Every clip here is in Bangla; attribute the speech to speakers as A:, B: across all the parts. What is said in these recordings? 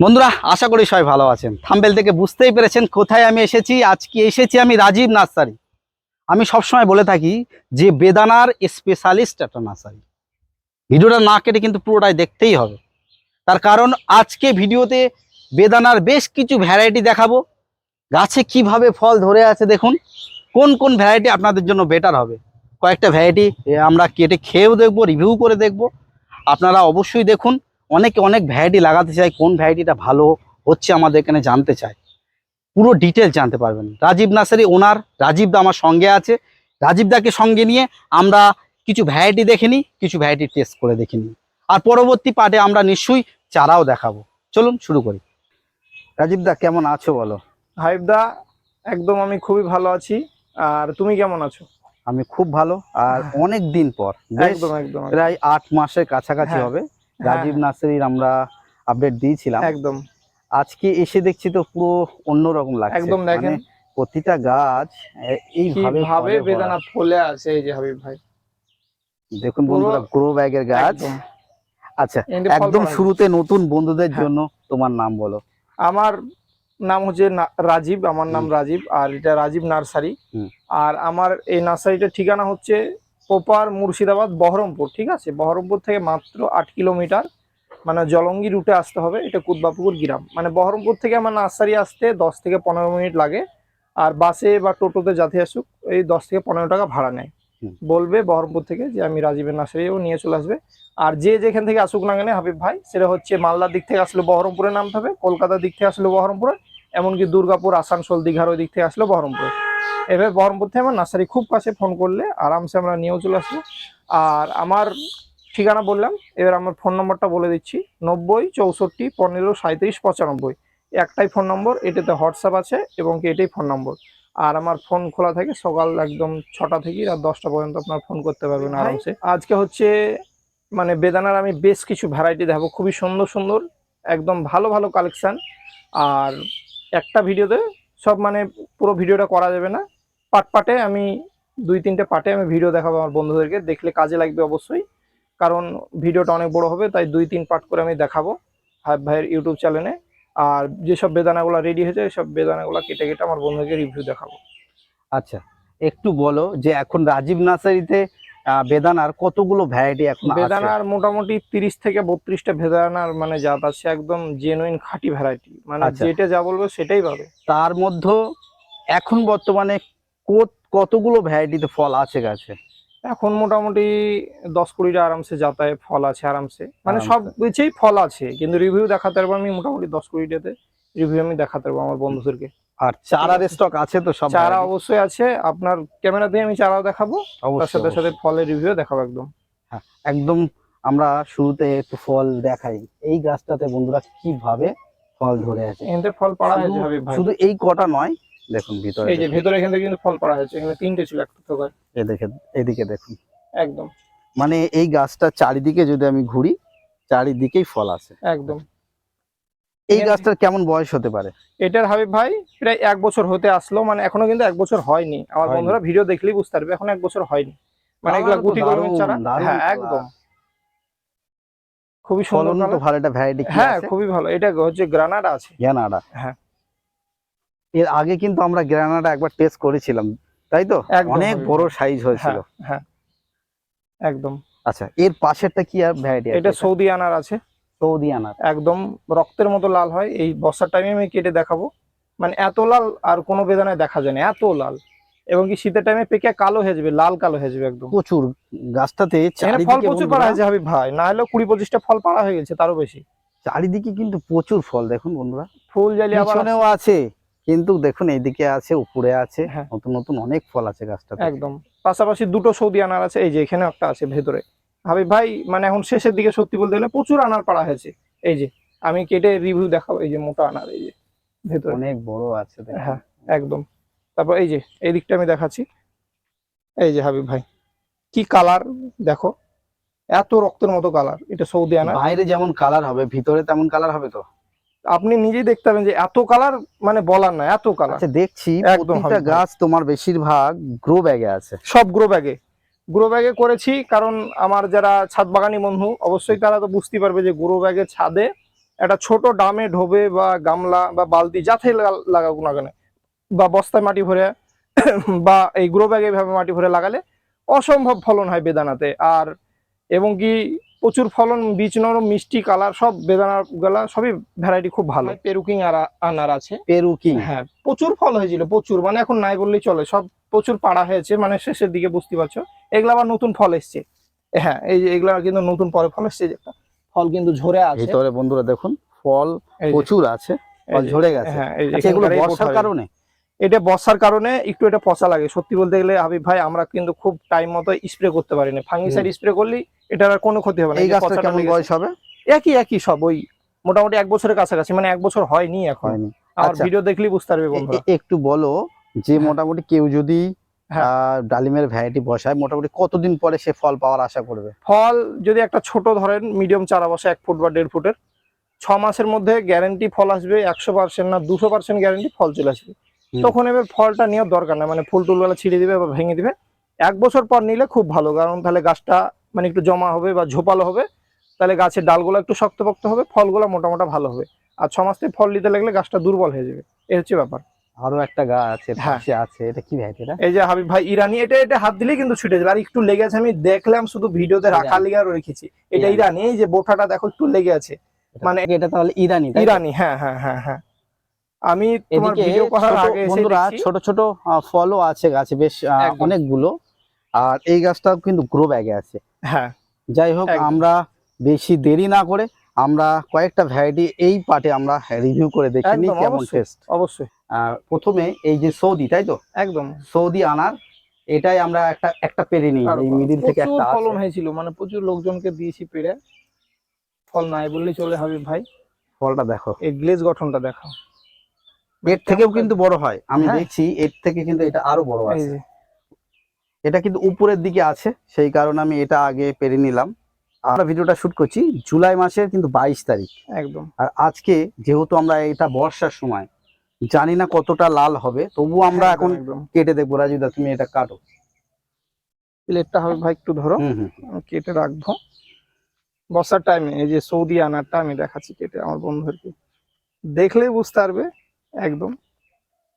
A: বন্ধুরা, আশা করি সবাই ভালো আছেন। থাম্বেল থেকে বুঝতেই পেরেছেন কোথায় আমি এসেছি। আজকে এসেছি আমি রাজীব নার্সারি। আমি সবসময় বলে থাকি যে বেদানার স্পেশালিস্ট একটা নার্সারি। ভিডিওটা না কেটে কিন্তু পুরোটাই দেখতেই হবে। তার কারণ আজকে ভিডিওতে বেদানার বেশ কিছু ভ্যারাইটি দেখাবো। গাছে কীভাবে ফল ধরে আছে দেখুন। কোন কোন ভ্যারাইটি আপনাদের জন্য বেটার হবে। কয়েকটা ভ্যারাইটি আমরা কেটে খেয়েও দেখব রিভিউ করে দেখব। আপনারা অবশ্যই দেখুন। অনেকে অনেক ভ্যারাইটি লাগাতে চায় কোন ভ্যারাইটিটা ভালো হচ্ছে আমাদের এখানে জানতে চায়। পুরো ডিটেল জানতে পারবেন। রাজীব নার্সারি ওনার রাজীব দা আমার সঙ্গে আছে। রাজীব দাকে সঙ্গে নিয়ে আমরা কিছু ভ্যারাইটি দেখে নিই কিছু ভ্যারাইটি টেস্ট করে দেখে নিই। আর পরবর্তী পার্টে আমরা নিশ্চয়ই চারাও দেখাবো। চলুন শুরু করি। রাজীব দা কেমন আছো বলো?
B: হাইবদা একদম আমি খুবই ভালো আছি। আর তুমি কেমন আছো?
A: আমি খুব ভালো। আর অনেক দিন পর
B: একদম একদম
A: প্রায় আট মাসের কাছাকাছি
B: হ্যাঁ,
A: হবে।
B: হ্যাঁ,
A: রাজীব নার্সারির আমরা আপডেট দিয়েছিলাম।
B: একদম।
A: আজকে এসে দেখছি তো পুরো অন্যরকম লাগছে।
B: একদম দেখেন।
A: মানে প্রতিটা গাছ এইভাবে ভরা।
B: বেদানা ফলে আছে এই যে হাবিব ভাই।
A: দেখুন বন্ধুরা গ্রো ব্যাগের গাছ। আচ্ছা একদম শুরুতে নতুন বন্ধুদের
B: হ্যাঁ।
A: জন্য তোমার নাম বলো।
B: আমার নাম হচ্ছে রাজীব আমার নাম রাজীব আর এটা রাজীব নার্সারি। আর আমার এই নার্সারিটার ঠিকানা হচ্ছে পোপার মুর্শিদাবাদ বহরমপুর ঠিক আছে? বহরমপুর থেকে মাত্র আট কিলোমিটার মানে জলঙ্গি রুটে আসতে হবে এটা কুদবাপুকুর গ্রাম। মানে বহরমপুর থেকে আমার নার্সারি আসতে দশ থেকে পনেরো মিনিট লাগে আর বাসে বা টোটোতে যাতে আসুক এই দশ থেকে পনেরো টাকা ভাড়া নেয়। বলবে বহরমপুর থেকে যে আমি রাজীবের নার্সারিও নিয়ে চলে আসবে। আর যে যেখান থেকে আসুক না কেন হাবিব ভাই সেটা হচ্ছে মালদার দিক থেকে আসলে বহরমপুরে নামতে হবে কলকাতার দিক থেকে আসলে বহরমপুরে এমনকি দুর্গাপুর আসানসোল দীঘার ওই দিক থেকে আসলে বহরমপুরে। এভাবে বহরমপুর থেকে আমার নার্সারি খুব কাছে ফোন করলে আরামসে আমরা নিয়েও চলে আসব। আর আমার ঠিকানা বললাম এবার আমার ফোন নম্বরটা বলে দিচ্ছি নব্বই চৌষট্টি পনেরো সাঁত্রিশ পঁচানব্বই। একটাই ফোন নম্বর এটাতে হোয়াটসঅ্যাপ আছে এবং কি এটাই ফোন নম্বর। আর আমার ফোন খোলা থাকে সকাল একদম ছটা থেকে রাত দশটা পর্যন্ত আপনার ফোন করতে পারবেন আরামসে। আজকে হচ্ছে মানে বেদানার আমি বেশ কিছু ভ্যারাইটি দেখাবো খুবই সুন্দর সুন্দর একদম ভালো ভালো কালেকশান আর একটা ভিডিওতে সব মানে পুরো ভিডিওটা করা যাবে না পাট পাটে আমি দুই তিনটে পাটে আমি ভিডিও দেখাবো আমার বন্ধুদেরকে। দেখলে কাজে লাগবে অবশ্যই। কারণ ভিডিওটা অনেক বড় হবে তাই দুই তিন পার্ট করে আমি দেখাবো হাব ভাইয়ের ইউটিউব চ্যানেলে আর যেসব বেদানাগুলো রেডি হয়েছে সব বেদানাগুলো কেটে কেটে আমার বন্ধুকে রিভিউ দেখাবো।
A: আচ্ছা একটু বলো যে এখন রাজীব নার্সারিতে বেদানার কতগুলো ভ্যারাইটি এখন আছে?
B: বেদানার মোটামুটি তিরিশ থেকে বত্রিশটা বেদানার মানে জাত আছে একদম জেনুইন খাঁটি ভ্যারাইটি মানে
A: আচ্ছা।
B: যেটা যা বলবে সেটাই পাবে।
A: তার মধ্যে এখন বর্তমানে কতগুলো ভ্যারাইটিতে ফল আছে গাছে?
B: এখন মোটামুটি দশ কুড়িটা আরামসে যাতায় ফল আছে আরামসে। মানে সব কিছুই ফল আছে কিন্তু রিভিউ দেখাতে পারব আমি মোটামুটি দশ কুড়িটাতে। রিভিউ আমি দেখাতে পারব আমার বন্ধুদেরকে।
A: আর চারার স্টক আছে তো সব
B: চারা অবশ্যই আছে আপনার ক্যামেরা দিয়ে আমি চারাও দেখাবো তার সাথে সাথে ফলের রিভিউ দেখাবো একদম।
A: হ্যাঁ একদম আমরা শুরুতে একটু ফল দেখাই। এই গাছটাতে বন্ধুরা কীভাবে ফল ধরে আছে?
B: এখানে ফল পাড়া
A: শুধু এই কটা নয় দেখুন ভিতরে
B: এই যে
A: দেখুন।
B: ভেতরে এখান থেকে কিন্তু ফল পাড়া হয়েছে এখানে তিনটে ছিল একটা গাছ।
A: এই দেখে এদিকে দেখুন।
B: একদম।
A: মানে এই গাছটা চারিদিকে যদি আমি ঘুরি চারিদিকেই ফল আছে।
B: একদম।
A: এই গাছটার কেমন বয়স হতে পারে?
B: এটার হাবিব ভাই প্রায় এক বছর হতে আসলো মানে এখনও কিন্তু এক বছর হয়নি। আমার বন্ধুরা ভিডিও দেখলেই বুঝতে পারবে এখন এক বছর হয়নি। মানে এগুলা গুটি কলমের চারা। হ্যাঁ একদম। খুবই সুন্দর।
A: ভালো একটা ভ্যারাইটি
B: হ্যাঁ খুবই ভালো। এটা হচ্ছে গ্রানাডা আছে।
A: গ্রানাডা।
B: হ্যাঁ।
A: এর আগে কিন্তু আমরা গ্রানাডা একবার টেস্ট করেছিলাম তাই তো? অনেক বড় সাইজ হয়েছিল।
B: হ্যাঁ। হ্যাঁ একদম।
A: আচ্ছা এর পাশেরটা কি আর ভ্যারাইটি
B: এটা সৌদি আনার আছে।
A: সৌদি আনার।
B: একদম রক্তের মতো লাল হয়। এই বর্ষার টাইমে আমি কেটে দেখাবো। মানে এত লাল আর কোনো বেদনায় দেখা যায় না এত লাল। এবং কি শীতের টাইমে পেকে কালো হয়ে যাবে লাল কালো হয়ে যাবে একদম।
A: প্রচুর। গাছটাতে
B: ফল প্রচুর পাড়া হয়েছে হাবিব ভাই। না হলেও কুড়ি পঁচিশটা ফল পাড়া হয়ে গেছে তারও বেশি।
A: চারিদিকে কিন্তু প্রচুর ফল দেখুন বন্ধুরা।
B: ফুল আবার
A: পিছনেও আছে। কিন্তু দেখুন এইদিকে আছে উপরে আছে
B: হ্যাঁ।
A: নতুন নতুন অনেক ফল আছে গাছটাতে।
B: একদম। পাশাপাশি দুটো সৌদি আনার আছে এই যে এখানে একটা আছে ভেতরে। হাবিব ভাই মানে এখন শেষের দিকে সত্যি বলতে গেলে প্রচুর আনার পাড়া হয়েছে। এই যে আমি কেটে রিভিউ দেখাবো এই যে মোটা আনার এই যে ভেতরে।
A: অনেক বড় আছে
B: হ্যাঁ একদম। তারপর এই যে এই দিকটা আমি দেখাচ্ছি। এই যে হাবিব ভাই কি কালার দেখো। এত রক্তের মতো কালার এটা সৌদি আনার।
A: বাইরে যেমন কালার হবে ভিতরে তেমন কালার হবে তো?
B: আপনি নিজেই দেখতে পাবেন যে এত কালার মানে বলার না এত কালার
A: আচ্ছা দেখছি প্রতিটা গাছ তোমার বেশিরভাগ গ্রো ব্যাগে আছে।
B: সব গ্রো ব্যাগে গ্রো ব্যাগে করেছি কারণ আমার যারা ছাদ বাগানি বন্ধু অবশ্যই তারা তো বুঝতে পারবে যে গ্রো ব্যাগের ছাদে একটা ছোট ডামে ঢোবে বা গামলা বা বালতি যাতে লাগা- লাগাক না কেন বা বস্তায় মাটি ভরে বা এই গ্রো ব্যাগে ভাবে মাটি ভরে লাগালে অসম্ভব ফলন হয় বেদানাতে। আর এবং কি প্রচুর ফলন বীজ নরম মিষ্টি কালার সব বেদানারগুলা সবই ভ্যারাইটি খুব ভালো। পেরুকিং আর আনার আছে।
A: Peru king.
B: হ্যাঁ প্রচুর ফল হয়েছিল প্রচুর। মানে এখন নাই বললেই চলে সব প্রচুর পাড়া হয়েছে মানে শেষের দিকে বুঝতে পারছ। এগুলা আবার নতুন ফল এসছে। হ্যাঁ এই যে এগুলা কিন্তু নতুন পরে ফল এসছে ফল কিন্তু ঝরে আছে।
A: ভিতরে বন্ধুরা দেখুন ফল প্রচুর আছে ফল ঝরে গেছে।
B: হ্যাঁ এই যে
A: আচ্ছা এগুলো বর্ষার কারণে?
B: এটা বসার কারণে একটু এটা পচা লাগে। সত্যি বলতে গেলে হাবিব ভাই আমরা কিন্তু খুব টাইম মতো স্প্রে করতে পারি না ফাঙ্গিসাইড স্প্রে করলেই এটার আর কোনো ক্ষতি হবে না।
A: এই গাছটা কেমন বয়স হবে?
B: একই একই সব। ওই মোটামুটি এক বছরের কাছাকাছি মানে এক বছর হয়নি এখন।
A: হয়নি।
B: আমার
A: আচ্ছা।
B: ভিডিও দেখলেই বুঝতে পারবে বন্ধুরা।
A: একটু বলো যে
B: হ্যাঁ।
A: মোটামুটি কেউ যদি
B: হ্যাঁ।
A: ডালিমের ভ্যারাইটি বসায় মোটামুটি কতদিন পরে সে ফল পাওয়ার আশা করবে?
B: ফল যদি একটা ছোট ধরেন মিডিয়াম চারা বসে এক ফুট বা দেড় ফুটের ছ মাসের মধ্যে গ্যারেন্টি ফল আসবে একশো পার্সেন্ট না দুশো পার্সেন্ট গ্যারেন্টি ফল চলে আসবে। তখন এবার ফলটা নেওয়ার দরকার না মানে ফুল টুলগুলো ছিঁড়ে দিবে বা ভেঙে দিবে। এক বছর পর নিলে খুব ভালো কারণ তাহলে গাছটা মানে একটু জমা হবে বা ঝোপালো হবে। তাহলে গাছের ডালগুলো একটু শক্তপোক্ত হবে ফলগুলো মোটামোটা ভালো হবে। আর ছ মাস থেকে ফল নিতে লাগলে গাছটা দুর্বল হয়ে যাবে। এই হচ্ছে ব্যাপার।
A: আরও একটা গাছ আছে
B: হ্যাঁ।
A: পাশে আছে এটা কি ভ্যারাইটি এটা
B: এই যে হাবিব ভাই ইরানি এটা এটা হাত দিলেই কিন্তু ছুটে যাবে। আর একটু লেগে আছে আমি দেখলাম শুধু ভিডিওতে রাখা। লেগে আরও রেখেছি। এটা
A: ইরানি।
B: ইরানি এই যে বোঠাটা দেখো একটু লেগে আছে। মানে
A: এটা তাহলে ইরানি
B: ইরানি হ্যাঁ হ্যাঁ হ্যাঁ হ্যাঁ। আমি তোমার
A: এদিকে
B: ভিডিও করার
A: ছোট-
B: আগে
A: বন্ধুরা ছোট ছোট ফলও আছে গাছে বেশ অনেকগুলো। আর এই গাছটাও কিন্তু গ্রো ব্যাগে আছে।
B: হ্যাঁ।
A: যাই হোক আমরা বেশি দেরি না করে আমরা কয়েকটা ভ্যারাইটি এই পার্টে আমরা রিভিউ করে দেখে নিই কেমন। টেস্ট
B: অবশ্যই।
A: প্রথমে এই যে সৌদি তাই তো?
B: একদম।
A: সৌদি আনার এটাই আমরা একটা একটা পেরে নিই এই মিডিল থেকে একটা।
B: ফলন হয়েছিল মানে প্রচুর লোকজনকে দিয়েছি পেড়ে। ফল নাই বললেই চলে হবে ভাই।
A: ফলটা দেখো।
B: এই গ্লেজ গঠনটা দেখো
A: এর থেকেও কিন্তু বড় হয়। আমি
B: হ্যাঁ।
A: দেখছি এর থেকে কিন্তু এটা আরও বড় আছে। এটা কিন্তু উপরের দিকে আছে সেই কারণে আমি এটা আগে পেরে নিলাম। আমরা ভিডিওটা শুট করছি জুলাই মাসের কিন্তু বাইশ তারিখ।
B: একদম।
A: আর আজকে যেহেতু আমরা এটা বর্ষার সময় জানি না কতটা লাল হবে তবু আমরা এখন কেটে দেখব। রাজুদা তুমি এটা কাটো।
B: প্লেটটা হবে ভাই একটু ধরো। কেটে রাখব। বর্ষার টাইমে এই যে সৌদি আনারটা আমি দেখাচ্ছি কেটে আমার বন্ধুদেরকে। দেখলেই বুঝতে পারবে একদম।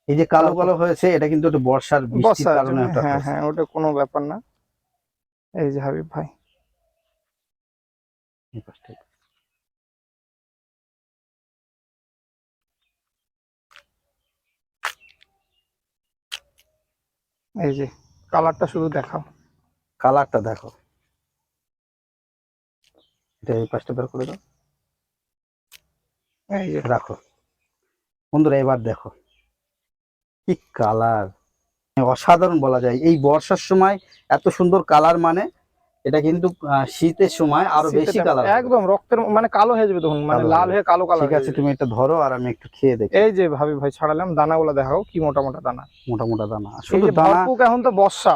A: এই যে কালো কালো হয়েছে এটা কিন্তু একটু বর্ষার বৃষ্টির কারণে
B: হ্যাঁ হ্যাঁ ওটা কোনো ব্যাপার না। এই যে হাবিব ভাই।
A: এই
B: যে কালারটা শুধু দেখাও।
A: কালারটা দেখো। এটা এই পাশটা বের করে দাও।
B: এই যে।
A: রাখো। বন্ধুরা এবার দেখো। কি কালার অসাধারণ বলা যায়। এই বর্ষার সময় এত সুন্দর কালার মানে এটা কিন্তু শীতের সময়
B: আরও
A: বেশি কালার
B: একদম রক্তের মানে কালো হয়ে যাবে তখন মানে লাল
A: হয়ে
B: হয়ে কালো কালার
A: ঠিক আছে তুমি এটা ধরো আর আমি একটু খেয়ে দেখি।
B: এই যে ভাবি ভাই ছাড়ালাম দানাগুলো দেখাও কি মোটা মোটা দানা।
A: মোটা মোটা দানা। শুধু দানা
B: এখন তো বর্ষা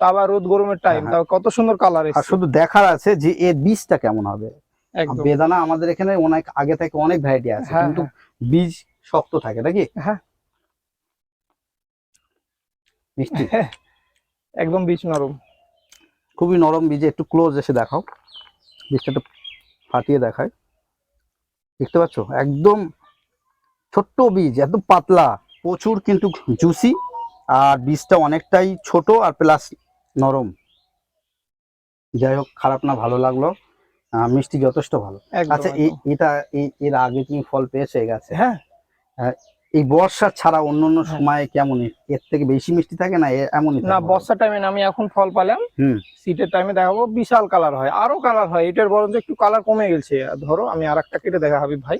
B: তা আবার রোদ গরমের টাইম
A: হ্যাঁ।
B: তা কত সুন্দর কালার
A: আর শুধু দেখার আছে যে এর বীজটা কেমন হবে।
B: একদম।
A: বেদানা আমাদের এখানে অনেক আগে থেকে অনেক ভ্যারাইটি আছে।
B: হ্যাঁ,
A: কিন্তু বীজ শক্ত থাকে নাকি?
B: হ্যাঁ।
A: মিষ্টি।
B: একদম বীজ নরম।
A: খুবই নরম বীজে একটু ক্লোজ এসে দেখাও। বীজটা একটু ফাটিয়ে দেখায় দেখতে পাচ্ছ? একদম ছোট্ট বীজ একদম পাতলা। প্রচুর কিন্তু জুসি আর বীজটা অনেকটাই ছোট আর প্লাস নরম। যাই হোক খারাপ না ভালো লাগল। মিষ্টি যথেষ্ট ভালো। আচ্ছা এটা এর আগে তুমি ফল পেয়েছ গাছে?
B: হ্যাঁ
A: এই বর্ষা ছাড়া অন্য অন্য
B: হ্যাঁ।
A: সময় কেমন? এর থেকে বেশি মিষ্টি থাকে না এ- এমনই
B: না
A: থাকে?
B: বর্ষার টাইমে আমি এখন ফল পালাম।
A: হুম।
B: শীতের টাইমে দেখাবো বিশাল কালার হয় আরও কালার হয় এটার বরঞ্চ একটু কালার কমে গেছে। ধরো আমি আর একটা কেটে দেখা হাবিব ভাই।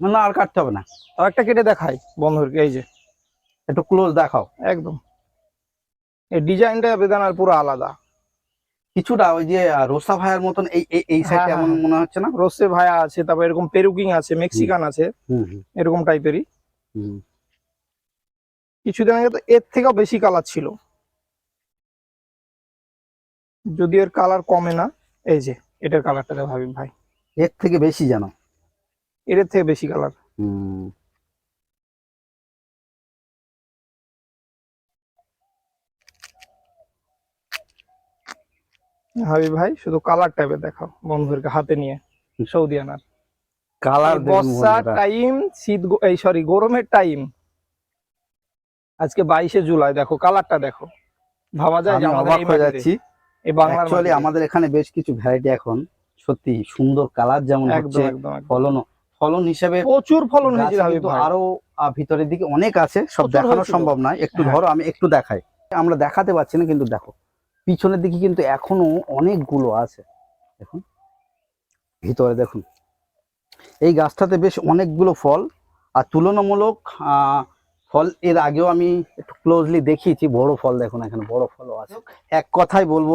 A: না আর কাটতে হবে না।
B: আর একটা কেটে দেখাই বন্ধুরকে এই যে।
A: একটু ক্লোজ দেখাও।
B: একদম। এই ডিজাইনটা বেদানার পুরো আলাদা।
A: কিছুটা ওই যে রোসা ভাইয়ের মতন এই এই- সাইডে
B: হ্যাঁ,
A: এমন
B: হ্যাঁ।
A: মনে হচ্ছে না?
B: রোসে ভায়া আছে তারপর এরকম পেরুকিং আছে মেক্সিকান আছে এরকম টাইপেরই কিছুদিন আগে তো এর থেকেও বেশি কালার ছিল। যদি এর কালার কমে না এই যে এটার কালারটা ভাবি ভাই।
A: এর থেকে বেশি জানো
B: এর থেকে বেশি কালার
A: হুম।
B: হাবিব ভাই শুধু কালার টাইপের দেখাও বন্ধুদেরকে হাতে নিয়ে সৌদি আনার।
A: কালার
B: বর্ষার টাইম শীত এই সরি গরমের টাইম আজকে বাইশে জুলাই দেখো কালারটা দেখো। ভাবা যায় যে
A: আমি
B: আমাদের এই
A: হয়ে যাচ্ছি।
B: এই বাংলার
A: আমাদের এখানে বেশ কিছু ভ্যারাইটি এখন সত্যি সুন্দর কালার যেমন হচ্ছে। ফলন ফলন হিসেবে
B: প্রচুর ফলন ভাই।
A: আরও ভিতরের দিকে অনেক আছে সব দেখানো সম্ভব নয়। একটু। ধরো আমি একটু দেখাই। আমরা দেখাতে পাচ্ছি না কিন্তু দেখো। পিছনের দিকে কিন্তু এখনও অনেকগুলো আছে। দেখুন ভিতরে দেখুন। এই গাছটাতে বেশ অনেকগুলো ফল আর তুলনামূলক ফল এর আগেও আমি একটু ক্লোজলি দেখিয়েছি বড় ফল দেখুন এখানে বড় ফলও আছে। এক কথাই বলব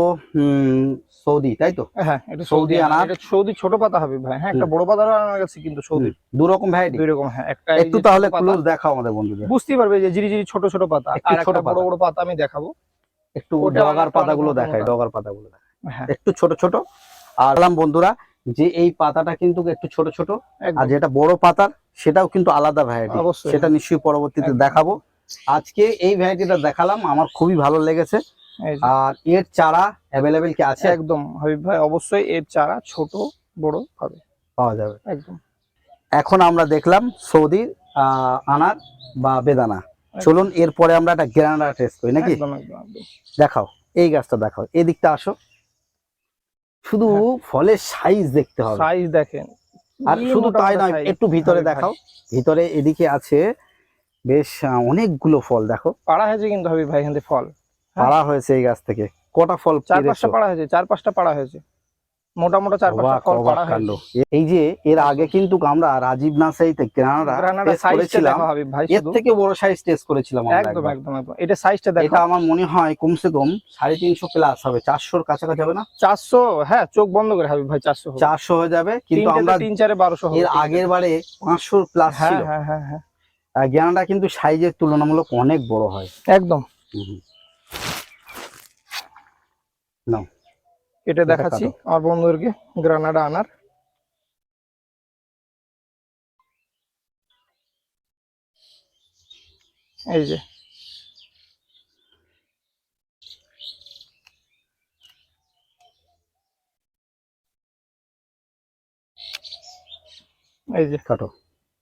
A: সৌদি তাই তো?
B: হ্যাঁ এটা
A: সৌদি
B: সৌদি আনার।
A: আনার।
B: সৌদি ছোট পাতা হবে ভাই। হ্যাঁ একটা বড় পাতা আনার কাছে কিন্তু সৌদি।
A: দু রকম ভ্যারাইটি
B: দুই রকম হ্যাঁ একটা
A: একটু তাহলে ক্লোজ দেখাও আমাদের বন্ধুদের।
B: বুঝতেই পারবে যে জিরি জিরি ছোট ছোট পাতা। আর একটা বড় বড় পাতা আমি দেখাবো।
A: একটু ডগার পাতাগুলো দেখায় ডগার পাতাগুলো দেখায়। একটু ছোট ছোট। আর বললাম বন্ধুরা যে এই পাতাটা কিন্তু একটু ছোট ছোট আর যেটা বড় পাতার সেটাও কিন্তু আলাদা ভ্যারাইটি। সেটা নিশ্চয়ই পরবর্তীতে দেখাবো। আজকে এই ভ্যারাইটিটা দেখালাম আমার খুবই ভালো লেগেছে। আর এর চারা অ্যাভেলেবেল কি আছে?
B: একদম। হাবিব ভাই অবশ্যই এর চারা ছোট বড় হবে
A: পাওয়া যাবে।
B: একদম।
A: এখন আমরা দেখলাম সৌদি আহ, আনার বা বেদানা। চলুন এরপরে আমরা একটা গ্রানাডা টেস্ট করি নাকি? দেখাও এই গাছটা দেখাও এই দিকটা আসো। শুধু
B: হ্যাঁ।
A: ফলের সাইজ দেখতে হবে।
B: সাইজ দেখেন।
A: আর শুধু তাই নয় একটু ভিতরে দেখাও। ভিতরে এদিকে আছে বেশ অনেকগুলো ফল দেখো।
B: পাড়া হয়েছে কিন্তু ভাই এখান ফল। হ্যাঁ।
A: পাড়া হয়েছে এই গাছ থেকে। কটা ফল
B: চার? পাঁচটা পাড়া হয়েছে চার পাঁচটা পাড়া হয়েছে। মোটা মোটা চার পাঁচটা
A: অবাক,
B: ফল
A: অবাক
B: পাড়া
A: কাণ্ড।
B: হয়েছে
A: এই যে এর আগে কিন্তু আমরা রাজীব নার্সারিতে গ্রানাডা
B: গ্রানাডা
A: টেস্ট করেছিলাম।
B: ভাই
A: এর থেকে বড় সাইজ টেস্ট করেছিলাম
B: একদম একদম একদম। এটা সাইজটা দেখো।
A: এটা আমার মনে হয় কমসে কম সাড়ে তিনশো প্লাস হবে। কাছাকাছি হবে না?
B: চারশো হ্যাঁ চোখ বন্ধ করে ভাই হবে।
A: চারশো হয়ে যাবে কিন্তু আমরা
B: তিন চারে বারোশো হবে।
A: এর আগের বারে পাঁচশোর প্লাস
B: হ্যাঁ
A: ছিল।
B: হ্যাঁ হ্যাঁ হ্যাঁ।
A: গ্রানাডা কিন্তু সাইজের তুলনামূলক অনেক বড় হয়।
B: একদম।
A: হুম। নাও।
B: এটা
A: এটা
B: দেখাচ্ছি আমার বন্ধুদেরকে গ্রানাডা আনার। এই যে। এই যে।
A: কাটো।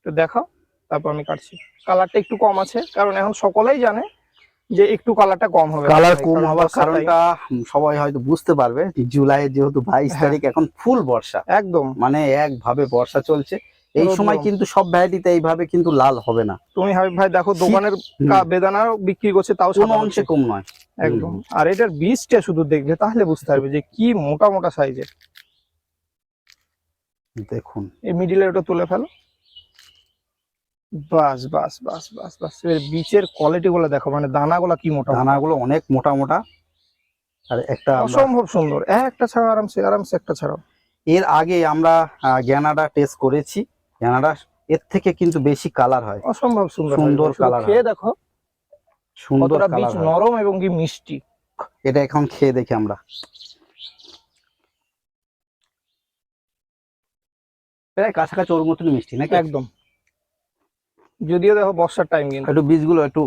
B: তো দেখাও তারপর আমি কাটছি। কালারটা একটু কম আছে কারণ এখন সকলেই জানে যে একটু কালারটা কম হবে।
A: কালার কম হওয়ার কারণটা সবাই হয়তো বুঝতে পারবে জুলাই যেহেতু বাইশ
B: হ্যাঁ।
A: তারিখ এখন ফুল বর্ষা।
B: একদম।
A: মানে একভাবে বর্ষা চলছে। এই সময় কিন্তু সব ভ্যারাইটিতে এইভাবে কিন্তু লাল হবে না।
B: তুমি হাবিব ভাই দেখো দোকানের বেদানাও বিক্রি করছে তাও
A: কোনো অংশে কম নয়।
B: একদম। আর এটার বীজটা শুধু দেখবে তাহলে বুঝতে পারবে যে কি মোটা মোটা সাইজের
A: দেখুন।
B: এই মিডিলে ওটা তুলে ফেলো। বাস বাস বাস বাস বাস। এর বীজের কোয়ালিটি গুলো দেখো মানে দানাগুলো কি মোটা।
A: দানাগুলো অনেক মোটা মোটা। আর একটা
B: অসম্ভব সুন্দর। একটা ছাড়া আরামসে আরামসে একটা ছাড়াও।
A: এর আগে আমরা গ্যানাডা টেস্ট করেছি। গ্যানাডা এর থেকে কিন্তু বেশি কালার হয়।
B: অসম্ভব সুন্দর
A: সুন্দর colour
B: খেয়ে দেখো
A: সুন্দর
B: বীজ নরম এবং কি মিষ্টি।
A: এটা এখন খেয়ে দেখি আমরা। প্রায় কাছাকাছি ওর মতন মিষ্টি নাকি?
B: একদম। যদিও দেখো বর্ষার টাইম কিন্তু।
A: একটু বীজগুলো একটু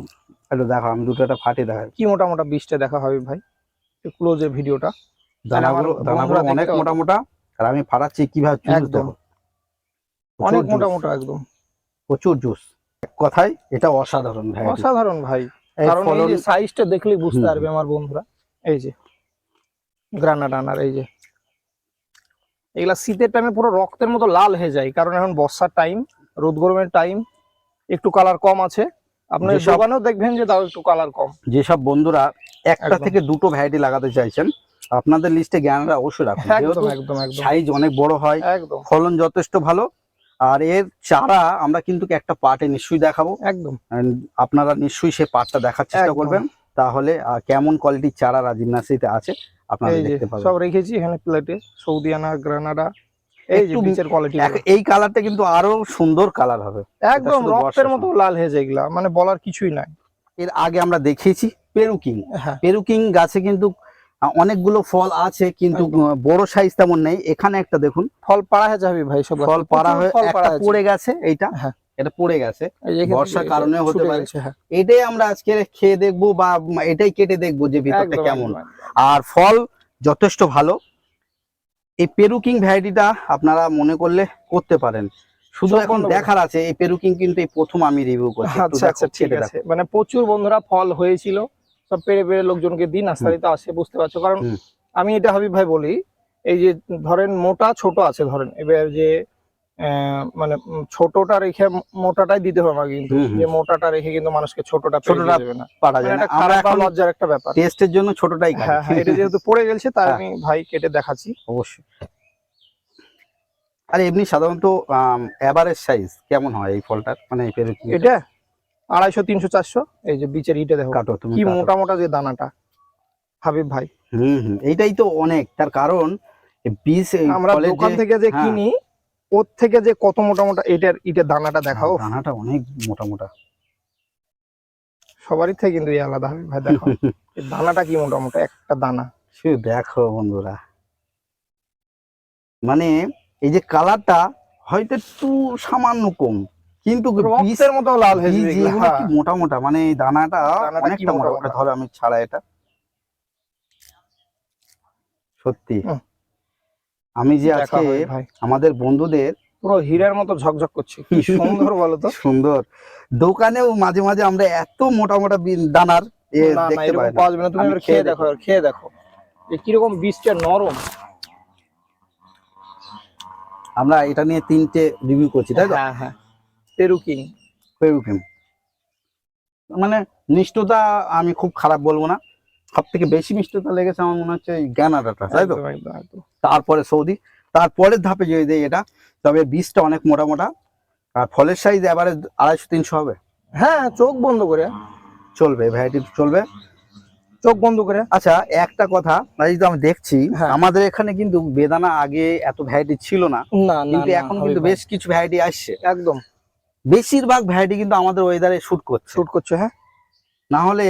A: একটু দেখো আমি দুটো একটা ফাটিয়ে দেখাই।
B: কি মোটা মোটা বীজটা দেখা হবে ভাই? ক্লোজে ভিডিওটা।
A: দানাগুলো দানাগুলো অনেক মোটা মোটা আর আমি ফাটাচ্ছি কীভাবে
B: একদম। অনেক মোটা মোটা একদম।
A: প্রচুর জুস। কথায় এটা অসাধারণ variety।
B: অসাধারণ ভাই। কারণ এই যে সাইজটা দেখলেই বুঝতে পারবে আমার বন্ধুরা। এই যে গ্রানাডা আনার এই যে। এগুলা শীতের টাইমে পুরো রক্তের মতো লাল হয়ে যায়। কারণ এখন বর্ষার টাইম রোদ গরমের টাইম একটু কালার কম আছে। আপনার দোকানেও দেখবেন যে তাও একটু কালার কম।
A: যেসব বন্ধুরা একটা থেকে দুটো ভ্যারাইটি লাগাতে চাইছেন আপনাদের লিস্টে জ্ঞানরা অবশ্যই রাখুন।
B: একদম
A: সাইজ অনেক বড় হয়
B: একদম।
A: ফলন যথেষ্ট ভালো আর এর চারা আমরা কিন্তু একটা পার্টে নিশ্চয়ই দেখাবো।
B: একদম।
A: আপনারা নিশ্চয়ই সেই পার্টটা দেখার চেষ্টা করবেন তাহলে কেমন কোয়ালিটির চারা রাজীব নার্সারিতে আছে আপনারা দেখতে পাবেন।
B: সব রেখেছি এখানে প্লেটে সৌদি আনা গ্রানাডা এই যে
A: একটু
B: কোয়ালিটি
A: এই কালারটা কিন্তু আরও সুন্দর কালার হবে।
B: একদম রক্তের মতো লাল হয়ে এগুলা মানে বলার কিছুই নাই।
A: এর আগে আমরা দেখিয়েছি পেরুকিং।
B: হ্যাঁ।
A: পেরুকিং গাছে কিন্তু অনেকগুলো ফল আছে কিন্তু। বড় সাইজ তেমন নেই। এখানে একটা দেখুন।
B: ফল পাড়া হয়ে যাবে ভাই সব
A: ফল পাড়া হয়ে একটা
B: পড়ে
A: গেছে এইটা।
B: হ্যাঁ।
A: এটা পড়ে গেছে। বর্ষার কারণেও হতে পারে।
B: হ্যাঁ।
A: এটাই আমরা আজকে খেয়ে দেখব বা এটাই কেটে দেখব যে ভিতরটা কেমন। আর ফল যথেষ্ট ভালো। এই পেরুকিং ভ্যারাইটিটা আপনারা মনে করলে করতে পারেন। শুধু এখন দেখার আছে এই পেরুকিং কিন্তু এই প্রথম আমি রিভিউ করছি।
B: আচ্ছা আচ্ছা ঠিক আছে। মানে প্রচুর বন্ধুরা ফল হয়েছিল সব পেরে পেরে লোকজনকে দিন নার্সারিতে আসে বুঝতে পারছ। কারণ আমি এটা হাবিব ভাই বলি এই যে ধরেন মোটা ছোট আছে ধরেন এবার যে মানে ছোটটা রেখে মোটাটাই দিতে হবে কিন্তু। যে মোটাটা রেখে কিন্তু মানুষকে ছোটটা পেরে
A: ছোটটা
B: দেবে না।
A: পারা
B: মানে
A: যায় না আমরা এখন
B: লজ্জার একটা ব্যাপার।
A: টেস্টের জন্য ছোটটাই খাই।
B: হ্যাঁ হ্যাঁ এটা যেহেতু পড়ে গেছে তাই
A: হ্যাঁ।
B: আমি ভাই কেটে দেখাচ্ছি।
A: অবশ্যই। আর এমনি সাধারণত এভারেজ সাইজ কেমন হয় এই ফলটার? মানে এই পেরুকিং
B: এটা আড়াইশো তিনশো চারশো। এই যে বিচের ইটে দেখো।
A: কাটো তুমি
B: কি মোটা মোটা যে দানাটা। হাবিব ভাই।
A: হুম হুম। এইটাই তো অনেক। তার কারণ এই বীজ
B: আমরা দোকান থেকে যে। কিনি ওর থেকে যে কত মোটা মোটা এটার ইটের দানাটা দেখাও।
A: দানাটা অনেক মোটা মোটা
B: সবারই থেকে কিন্তু এই আলাদা হাবিব ভাই দেখো। দানাটা কি মোটা মোটা একটা দানা।
A: শুধু দেখো বন্ধুরা। মানে এই যে কালারটা হয়তো একটু সামান্য কম কিন্তু
B: রক্তের মতো লাল হয়ে এগুলো হ্যাঁ।
A: কি মোটা মোটা মানে এই দানাটা অনেকটা মোটা
B: মোটা।
A: ধরো আমি ছাড়া এটা। সত্যি। আমি যে আজকে আমাদের বন্ধুদের
B: পুরো হীরার মতো ঝকঝক করছে। কি সুন্দর বলো তো?
A: সুন্দর। দোকানেও মাঝে মাঝে আমরা এত মোটা মোটা দানার এ দেখতে পাই
B: পাওয়া যাবে না। তুমি
A: খেয়ে
B: দেখো খেয়ে দেখো। যে কীরকম বীজটা নরম।
A: আমরা এটা নিয়ে তিনটে রিভিউ করছি তাই তো?
B: হ্যাঁ হ্যাঁ। পেরুকিং
A: পেরুকিন মানে মিষ্টতা আমি খুব খারাপ বলব না। সব থেকে বেশি মিষ্টতা লেগেছে আমার মনে হচ্ছে গ্যানাডাটা তাই তো? তারপরে সৌদি তারপরের ধাপে যদি দেয় এটা তবে বীজটা অনেক মোটা মোটা আর ফলের সাইজ এবারে আড়াইশো তিনশো হবে।
B: হ্যাঁ চোখ বন্ধ করে।
A: চলবে ভ্যারাইটি চলবে।
B: চোখ বন্ধ করে।
A: আচ্ছা একটা কথা আমি দেখছি
B: হ্যাঁ।
A: আমাদের এখানে কিন্তু বেদানা আগে এত ভ্যারাইটি ছিল না। কিন্তু এখন কিন্তু বেশ কিছু ভ্যারাইটি আসছে।
B: একদম।
A: বেশিরভাগ ভ্যারাইটি কিন্তু আমাদের ওয়েদারে শুট করছে।
B: শুট করছে হ্যাঁ।
A: না হলে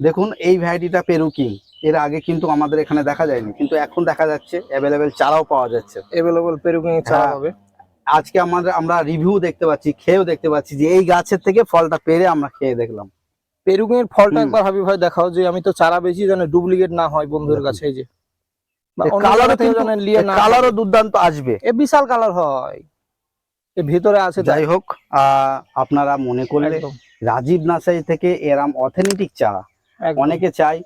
A: দেখুন এই ভ্যারাইটিটা পেরুকিং এর আগে কিন্তু আমাদের এখানে দেখা যায়নি কিন্তু এখন দেখা যাচ্ছে অ্যাভেলেবেল চারাও পাওয়া যাচ্ছে।
B: এভেলেবল পেরুকিং চারা
A: হ্যাঁ।
B: হবে
A: আজকে আমাদের আমরা রিভিউ দেখতে পাচ্ছি খেয়েও দেখতে পাচ্ছি যে এই গাছের থেকে ফলটা পেরে আমরা খেয়ে দেখলাম।
B: পেরুকিং এর ফলটা একবার হাবিব ভাই দেখাও যে আমি তো চারা বেশি যেন ডুপ্লিকেট না হয় বন্ধুদের কাছে এই যে।
A: কালারও দুর্দান্ত আসবে।
B: এ বিশাল কালার হয়। এ ভিতরে আছে
A: যাই হোক আহ, আপনারা মনে করলে রাজীব নার্সারি থেকে এরাম অথেন্টিক চারা। অনেকে চাই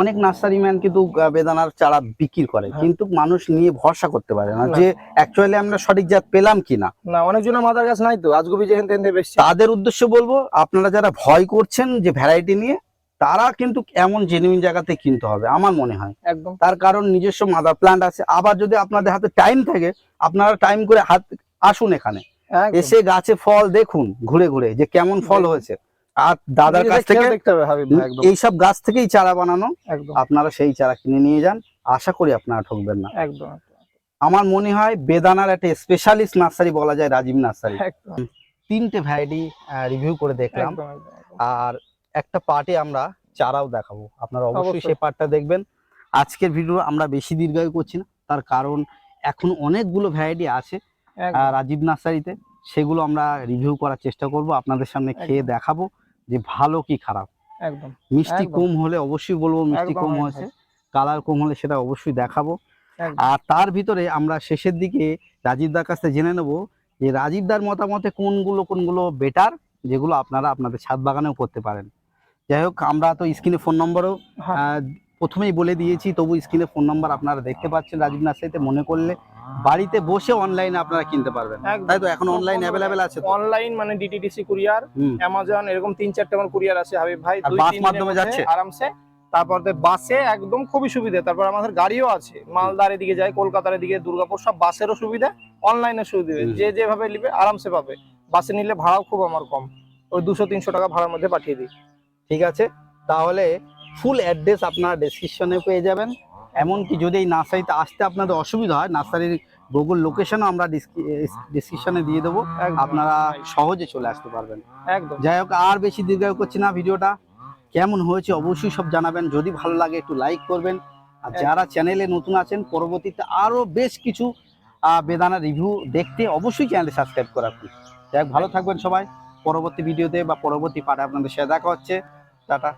A: অনেক নার্সারি ম্যান কিন্তু বেদানার চারা বিক্রি করে।
B: হ্যাঁ।
A: কিন্তু মানুষ নিয়ে ভরসা করতে পারে না। যে অ্যাকচুয়ালি আমরা সঠিক জাত পেলাম কিনা।
B: না অনেকজনের মাথার গাছ নাই তো আজগবি যেহেন তেন বেশি।
A: তাদের উদ্দেশ্য বলব আপনারা যারা ভয় করছেন যে ভ্যারাইটি নিয়ে তারা কিন্তু এমন জেনুইন জায়গাতে কিনতে হবে আমার মনে হয়।
B: একদম।
A: তার কারণ নিজস্ব মাদার প্ল্যান্ট আছে। আবার যদি আপনাদের হাতে টাইম থাকে আপনারা টাইম করে হাত আসুন এখানে। এসে গাছে ফল দেখুন ঘুরে ঘুরে যে কেমন ফল হয়েছে। আর দাদার কাছ থেকে এইসব গাছ থেকেই চারা বানানো। আপনারা সেই চারা কিনে নিয়ে যান। আশা করি আপনারা ঠকবেন না।
B: একদম।
A: আমার মনে হয় বেদানার একটা স্পেশালিস্ট নার্সারি বলা যায় রাজীব নার্সারি তিনটে ভ্যারাইটি রিভিউ করে দেখলাম। আর একটা পার্টে আমরা চারাও দেখাবো। আপনারা অবশ্যই। সেই পার্টটা দেখবেন। আজকের ভিডিও আমরা বেশি দীর্ঘায়ু করছি না। তার কারণ এখন অনেকগুলো ভ্যারাইটি আছে রাজীব নার্সারিতে সেগুলো আমরা রিভিউ করার চেষ্টা করব। আপনাদের সামনে খেয়ে দেখাবো। যে ভালো কি খারাপ?
B: একদম।
A: মিষ্টি কম হলে অবশ্যই বলব মিষ্টি কম হয়েছে। কালার কম হলে সেটা অবশ্যই দেখাবো। আর তার ভিতরে আমরা শেষের দিকে রাজীবদার কাছ থেকে জেনে নেব যে রাজীবদার মতামতে কোনগুলো কোনগুলো বেটার যেগুলো আপনারা আপনাদের ছাদ বাগানেও করতে পারেন। যাই হোক আমরা তো স্ক্রিনে ফোন নম্বরও। প্রথমেই বলে দিয়েছি তবু স্ক্রিনে ফোন নাম্বার আপনারা দেখতে পাচ্ছেন রাজীব নার্সারিতে মনে করলে বাড়িতে বসে অনলাইনে আপনারা কিনতে পারবেন। তাই তো? এখন অনলাইন অ্যাভেলেবেল আছে
B: অনলাইন মানে ডিটিডিসি কুরিয়ার। অ্যামাজন এরকম তিন চারটে আমার কুরিয়ার আছে হাবিব ভাই দুই
A: বাস
B: তিন
A: মাধ্যমে যাচ্ছে?
B: আরামসে। তারপর বাসে একদম খুবই সুবিধা তারপর আমাদের গাড়িও আছে মালদার এদিকে যায় কলকাতার এদিকে দুর্গাপুর সব বাসেরও সুবিধা অনলাইনের সুবিধা। যে যেভাবে নিবে আরামসে পাবে। বাসে নিলে ভাড়াও খুব আমার কম। ওই দুশো তিনশো টাকা ভাড়ার মধ্যে পাঠিয়ে দিই।
A: ঠিক আছে? তাহলে ফুল অ্যাড্রেস আপনারা ডেসক্রিপশনে পেয়ে যাবেন। এমনকি যদি এই নার্সারিতে আসতে আপনাদের অসুবিধা হয় নার্সারির গুগল লোকেশনও আমরা ডিসক্রিপশনে দিয়ে দেবো। আপনারা সহজে চলে আসতে পারবেন।
B: একদম।
A: যাই হোক আর বেশি দীর্ঘায়ু করছি না ভিডিওটা। কেমন হয়েছে অবশ্যই সব জানাবেন। যদি ভালো লাগে একটু লাইক করবেন। আর যারা চ্যানেলে নতুন আছেন পরবর্তীতে আরও বেশ কিছু আহ, বেদানা রিভিউ দেখতে অবশ্যই চ্যানেলে সাবস্ক্রাইব করে রাখুন। যাই হোক ভালো থাকবেন সবাই। পরবর্তী ভিডিওতে বা পরবর্তী পার্টে আপনাদের সাথে দেখা হচ্ছে। টাটা